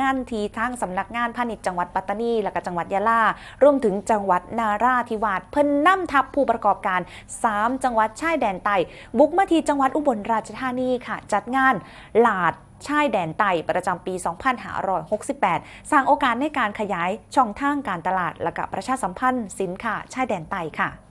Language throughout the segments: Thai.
งานทีทั้งสำนักงานพาณิชย์จังหวัดปัตตานี และก็จังหวัดยะลารวมถึงจังหวัดนาราธิวาสเพิ่นนำทัพผู้ประกอบการ 3 จังหวัดชายแดนใต้บุกมาที่จังหวัดอุบลราชธานีค่ะ จัดงานหลาดชายแดนใต้ประจำปี 2568 สร้างโอกาสในการขยายช่องทางการตลาด และก็ประชาสัมพันธ์สินค้าชายแดนใต้ค่ะ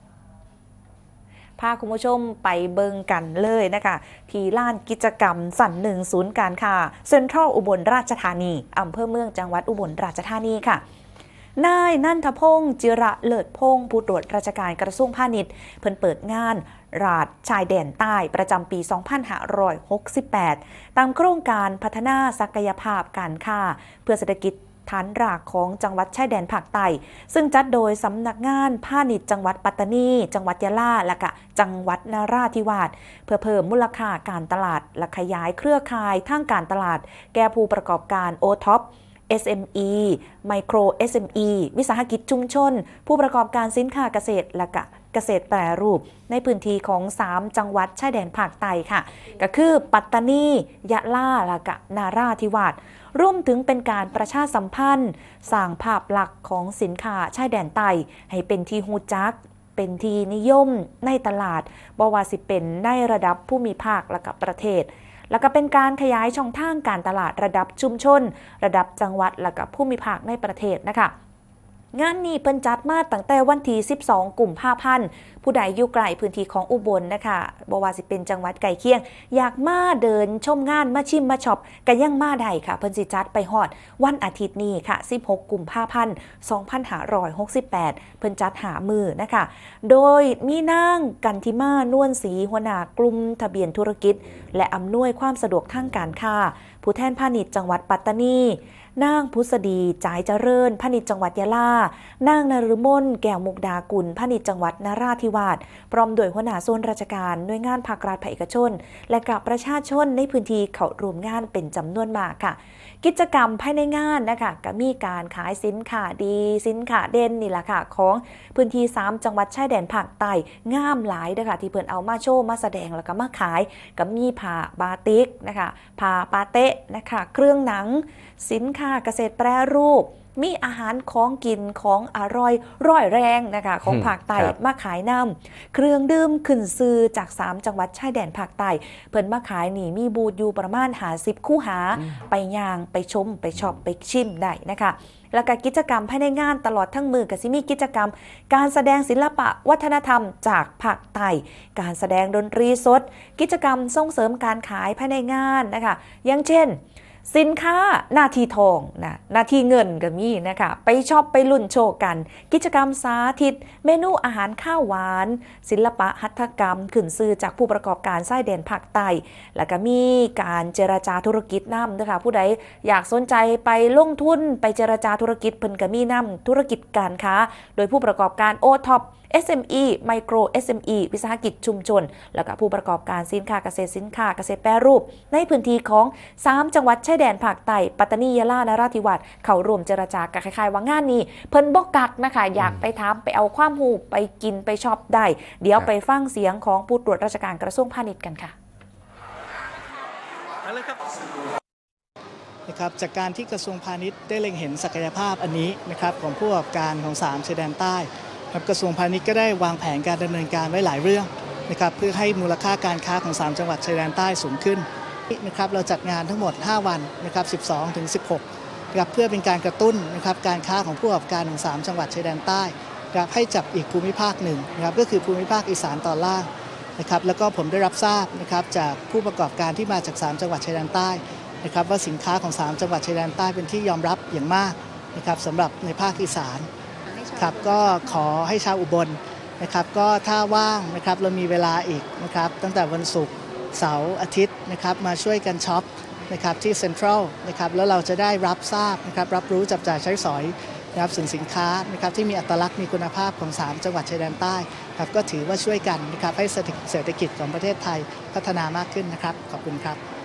พาคุณผู้ชมไปเบิงกันเลยนะคะที่ลานกิจกรรมสันหนึ่งศูนย์การค้าเซ็นทรัลอุบลราชธานีอำเภอเมืองจังหวัดอุบลราชธานีค่ะนายนันทพงศ์จิระเลิศพงศ์ผู้ตรวจราชการกระทรวงพาณิชย์ เพิ่นเปิดงานราดชายแดนใต้ประจำปี 2568 ตามโครงการพัฒนาศักยภาพการค้าเพื่อเศรษฐกิจ ฐานรากของจังหวัดชายแดนภาคใต้ซึ่งจัดโดยสำนักงานพาณิชย์จังหวัดปัตตานี จังหวัดยะลาและก็จังหวัดนาราธิวาสเพื่อเพิ่มมูลค่าการตลาด และขยายเครือข่ายทางการตลาด แก่ผู้ประกอบการโอท็อป SME ไมโคร SME วิสาหกิจชุมชน ผู้ประกอบการสินค้าเกษตรและก็ เกษตรแปรรูป ในพื้นที่ของ 3 จังหวัดชายแดนภาคใต้ค่ะ ก็คือปัตตานียะลาและก็นาราธิวาสร่วมถึงเป็นการประชาสัมพันธ์สร้างภาพหลักของสินค้าชายแดนใต้ให้เป็นที่ฮูจักเป็นที่นิยมในตลาดบวาสิเป็นในระดับผู้มีภาคและกับประเทศ แล้วก็เป็นการขยายช่องทางการตลาดระดับชุมชน ระดับจังหวัดและกับผู้มีภาคในประเทศนะคะ งานนี้เพิ่นจัดมาตั้งแต่วันที่ 12 กลุ่มภาพันธ์ผู้ใดอยู่ไกลพื้นที่ของอุบลนะคะบว่าสิเป็นจังหวัดไก่เคียง อยากมาเดินชมงานมาชิมมาช็อปกันยังมาได้ค่ะ เพิ่นสิจัดไปฮอด วันอาทิตย์นี้ค่ะ 16 กลุ่มภาพันธ์2568 เพิ่นจัดหามือนะคะ โดยมีนางกันทิมานวลศรีหัวหน้ากลุ่มทะเบียนธุรกิจ และอำนวยความสะดวกทางการค้าผู้แทนพาณิชย์จังหวัดปัตตานีนางพุษดีจ่ายเจริญพาณิชย์จังหวัดยะลานางนฤมลแก้วมุกดากุลพาณิชย์จังหวัดนราธิวาสพร้อมด้วยหัวหน้าส่วนราชการหน่วยงานภาครัฐภาคเอกชน และกับประชาชนในพื้นที่เขารวมงานเป็นจำนวนมากค่ะ กิจกรรมภายในงานนะคะก็มีการขายสินค้าดีสินค้าเด่นนี่แหละค่ะของพื้นที่ 3 จังหวัดชายแดนภาคใต้งามหลายเด้อค่ะที่เพิ่นเอามาโชว์มาแสดงแล้วก็มาขายก็มีผ้าบาติกนะคะผ้าปาเตะนะคะเครื่องหนังสินค้าเกษตรแปรรูป มีอาหารของกินของอร่อยร่อยแรงนะคะของอืมภาคใต้ครับ มาขายนำเครื่องดื่มขึ้นซื้อจาก 3 จังหวัดชายแดนภาคใต้เพิ่นมาขายนี่มีบูธอยู่ประมาณหาสิบคู่หา ไปย่างไปชมไปชอบไปชิมได้นะคะ แล้วก็กิจกรรมภายในงานตลอดทั้งมือก็สิมีกิจกรรม การแสดงศิลปะวัฒนธรรมจากภาคใต้การแสดงดนตรีสด กิจกรรมส่งเสริมการขายภายในงานนะคะ อย่างเช่น สินค้านาทีทองนะนาทีเงินก็มีนะคะ ไปชอบไปลุ่นโชว์กัน กิจกรรมสาธิต เมนูอาหารข้าวหวาน ศิลปะหัตถกรรม ขึ้นซื้อจากผู้ประกอบการไส้เด่นภาคใต้แล้วก็มีการเจรจาธุรกิจนำนะคะผู้ใดอยากสนใจไปลงทุนไปเจรจาธุรกิจเพิ่นก็มีนำธุรกิจการค้า โดยผู้ประกอบการโอท็อป SME ไมโคร SME วิสาหกิจชุมชน แล้วก็ผู้ประกอบการสินค้าเกษตรสินค้าเกษตรแปรรูป ในพื้นที่ของ 3 จังหวัดชายแดนภาคใต้ปัตตานียะลานราธิวาสเขารวมเจรจากับคล้ายๆว่างานนี้ เพิ่นบอกกักนะคะ อยากไปถามไปเอาความหูไปกินไปชอบได้ เดี๋ยวครับไปฟังเสียงของผู้ตรวจราชการกระทรวงพาณิชย์กันค่ะนะครับจากการที่กระทรวงพาณิชย์ได้เล็งเห็นศักยภาพอันนี้นะครับของผู้ประกอบการของ3ชายแดนใต้ครับกระทรวงพาณิชย์ก็ได้วางแผนการดำเนินการไว้หลายเรื่องนะครับเพื่อให้มูลค่าการค้าของ 3 จังหวัดชายแดนใต้สูงขึ้น นะครับเราจัดงานทั้งหมด 5 วันนะครับ 12 ถึง 16นะครับเพื่อเป็นการกระตุ้นนะครับการค้าของผู้ประกอบการของ 3 จังหวัดชายแดนใต้นะครับให้จับอีกภูมิภาคหนึ่งนะครับก็คือภูมิภาคอีสานตอนล่างนะครับแล้วก็ผมได้รับทราบนะครับจากผู้ประกอบการที่มาจาก 3 จังหวัดชายแดนใต้นะครับว่าสินค้าของ 3 จังหวัดชายแดนใต้เป็นที่ยอมรับอย่างมากนะครับสำหรับในภาคอีสานครับก็ขอให้ชาวอุบลนะครับก็ถ้าว่างนะครับเรามีเวลาอีกนะครับตั้งแต่วันศุกร์ เสาร์อาทิตย์นะครับมาช่วยกันช็อปนะครับที่เซ็นทรัลนะครับแล้วเราจะได้รับทราบนะครับรับรู้จับจ่ายใช้สอยนะครับสินสินค้านะครับที่มีอัตลักษณ์มีคุณภาพของ 3 จังหวัดชายแดนใต้ครับก็ถือว่าช่วยกันนะครับให้เศรษฐกิจของประเทศไทยพัฒนามากขึ้นนะครับ ขอบคุณครับ